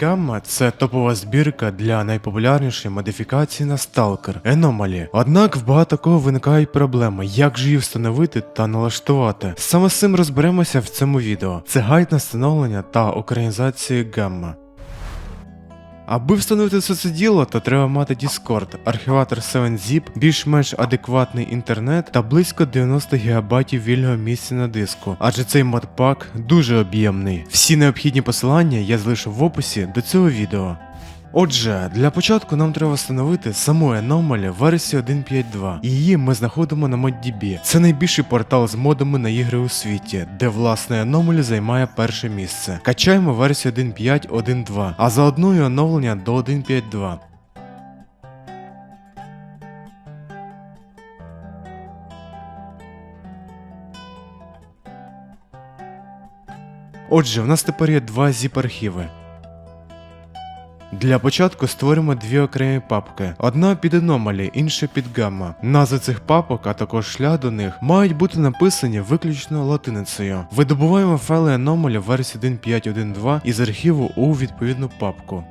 Гамма це топова збірка для найпопулярнішої модифікації на Stalker Anomaly. Однак в багато кого виникають проблеми, як же її встановити та налаштувати. Саме з цим розберемося в цьому відео. Це гайд на встановлення та українізацію Гамма. Аби встановити все це діло, то треба мати Discord, архіватор 7zip, більш-менш адекватний інтернет та близько 90 ГБ вільного місця на диску, адже цей модпак дуже об'ємний. Всі необхідні посилання я залишу в описі до цього відео. Отже, для початку нам треба встановити саму Anomaly версію 1.5.2. Її ми знаходимо на ModDB. Це найбільший портал з модами на ігри у світі, де власне Anomaly займає перше місце. Качаємо версію 1.5.1.2, а заодно і оновлення до 1.5.2. Отже, в нас тепер є два zip-архіви. Для початку створимо дві окремі папки: одна під Anomaly, інша під Gamma. Назви цих папок, а також шлях до них, мають бути написані виключно латиницею. Видобуваємо файли Anomaly версії 1.5.1.2 із архіву у відповідну папку.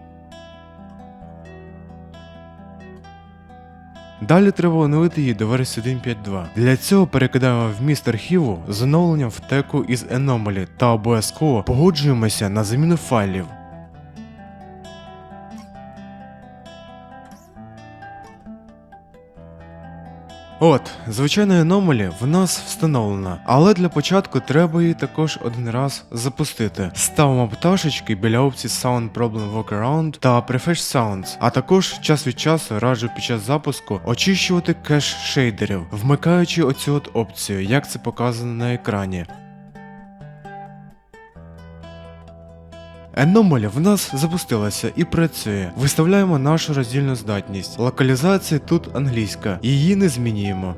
Далі треба оновити її до версії 1.5.2. Для цього перекидаємо вміст архіву з оновленням в теку із Anomaly та обов'язково погоджуємося на заміну файлів. От, звичайної аномалі в нас встановлена, але для початку треба її також один раз запустити. Ставимо пташечки біля опції Sound Problem Workaround та Prefetch Sounds, а також час від часу раджу під час запуску очищувати кеш шейдерів, вмикаючи оцю от опцію, як це показано на екрані. Anomaly в нас запустилася і працює. Виставляємо нашу роздільну здатність. Локалізація тут англійська, її не змінюємо.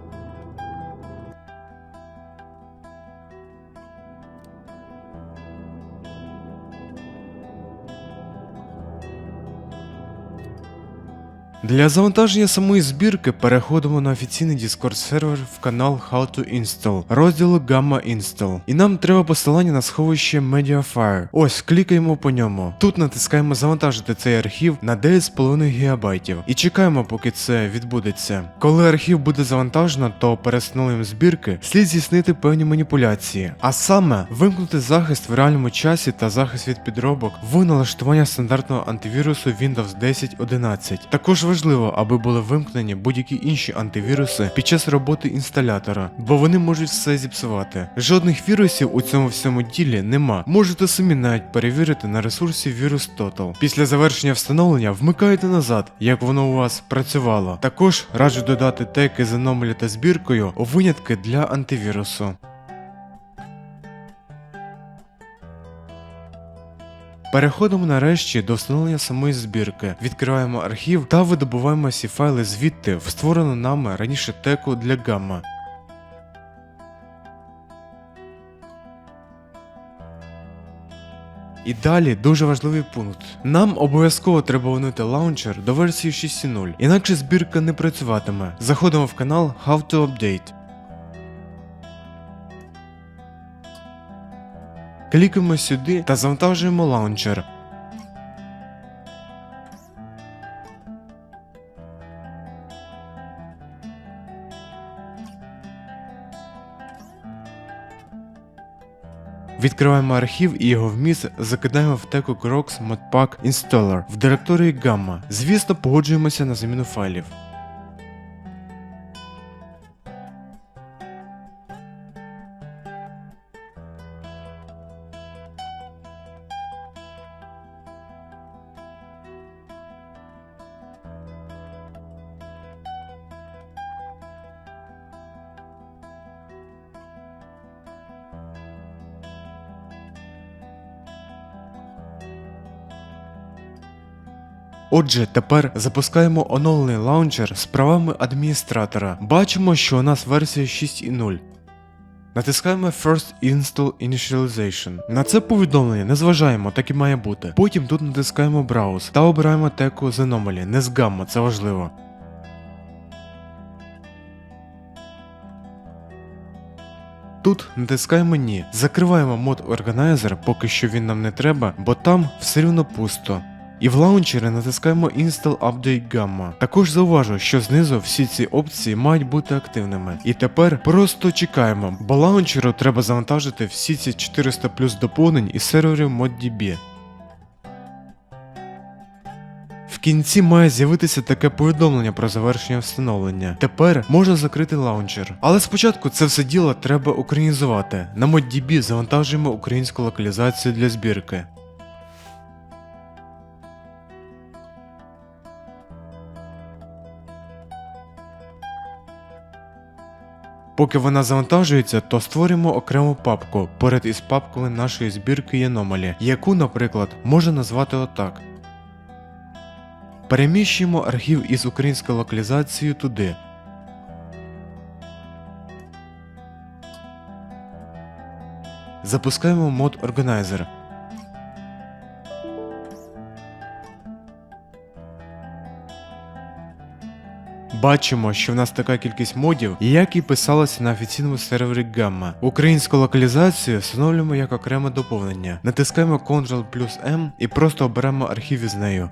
Для завантаження самої збірки переходимо на офіційний Discord сервер в канал How to Install, розділу Gamma Install. І нам треба посилання на сховище Mediafire. Ось, клікаємо по ньому. Тут натискаємо завантажити цей архів на 9,5 ГБ і чекаємо, поки це відбудеться. Коли архів буде завантажено, то перед збірки слід здійснити певні маніпуляції, а саме вимкнути захист в реальному часі та захист від підробок в налаштування стандартного антивірусу Windows 10.11. Також важливо, аби були вимкнені будь-які інші антивіруси під час роботи інсталятора, бо вони можуть все зіпсувати. Жодних вірусів у цьому всьому ділі нема. Можете самі навіть перевірити на ресурсі Virus Total. Після завершення встановлення вмикайте назад, як воно у вас працювало. Також раджу додати теки з Anomaly та збіркою у винятки для антивірусу. Переходимо нарешті до встановлення самої збірки, відкриваємо архів та видобуваємо всі файли звідти в створену нами раніше теку для гамма. І далі дуже важливий пункт. Нам обов'язково треба оновити лаунчер до версії 6.0, інакше збірка не працюватиме. Заходимо в канал How to Update. Клікаємо сюди та завантажуємо лаунчер. Відкриваємо архів і його вміст закидаємо в теку Crocs Modpack Installer в директорії Gamma. Звісно, погоджуємося на заміну файлів. Отже, тепер запускаємо оновлений лаунчер з правами адміністратора. Бачимо, що у нас версія 6.0. Натискаємо First Install Initialization. На це повідомлення не зважаємо, так і має бути. Потім тут натискаємо Browse та обираємо теку з Anomaly, не з Gamma, це важливо. Тут натискаємо ні. Закриваємо мод Organizer, поки що він нам не треба, бо там все рівно пусто. І в лаунчері натискаємо Install Update Gamma. Також зауважу, що знизу всі ці опції мають бути активними. І тепер просто чекаємо, бо лаунчеру треба завантажити всі ці 400 плюс доповнень із серверів ModDB. В кінці має з'явитися таке повідомлення про завершення встановлення. Тепер можна закрити лаунчер. Але спочатку це все діло треба українізувати. На ModDB завантажуємо українську локалізацію для збірки. Поки вона завантажується, то створюємо окрему папку поряд із папкою нашої збірки Anomaly, яку, наприклад, можна назвати отак. Переміщуємо архів із українською локалізацією туди. Запускаємо мод Organizer. Бачимо, що в нас така кількість модів, як і писалося на офіційному сервері Gamma. Українську локалізацію встановлюємо як окреме доповнення. Натискаємо Ctrl плюс M і просто оберемо архів із нею.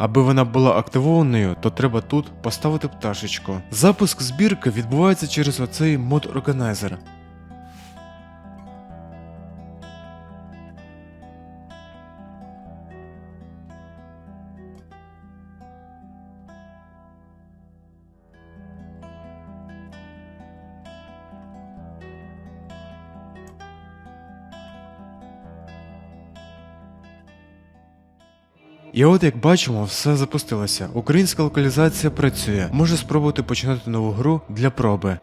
Аби вона була активованою, то треба тут поставити пташечку. Запуск збірки відбувається через оцей мод Organizer. І от як бачимо, все запустилося. Українська локалізація працює. Може спробувати починати нову гру для проби.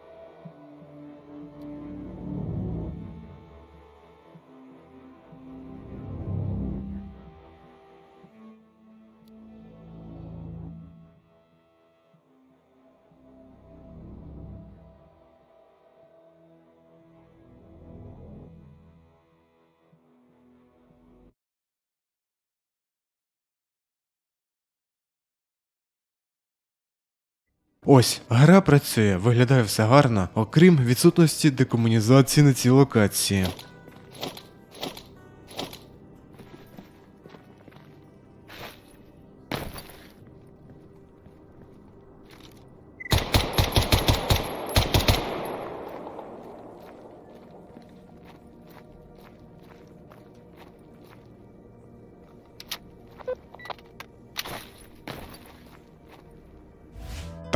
Ось, гра працює, виглядає все гарно, окрім відсутності декомунізації на цій локації.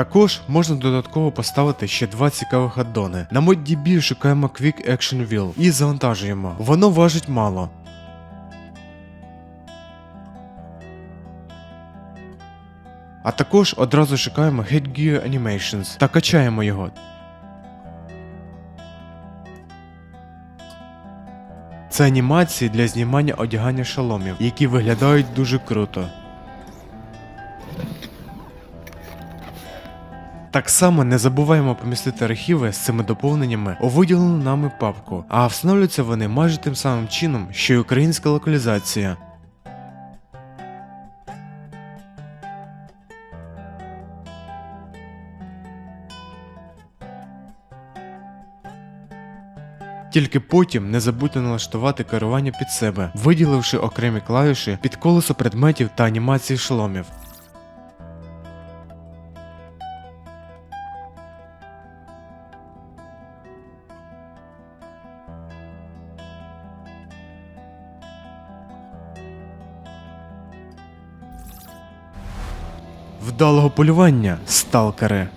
Також можна додатково поставити ще два цікавих аддони. На ModDB шукаємо Quick Action Wheel і завантажуємо. Воно важить мало. А також одразу шукаємо Headgear Animations та качаємо його. Це анімації для знімання одягання шоломів, які виглядають дуже круто. Так само не забуваємо помістити архіви з цими доповненнями у виділену нами папку, а встановлюються вони майже тим самим чином, що й українська локалізація. Тільки потім не забудьте налаштувати керування під себе, виділивши окремі клавіші під колесо предметів та анімації шоломів. Вдалого полювання, сталкери!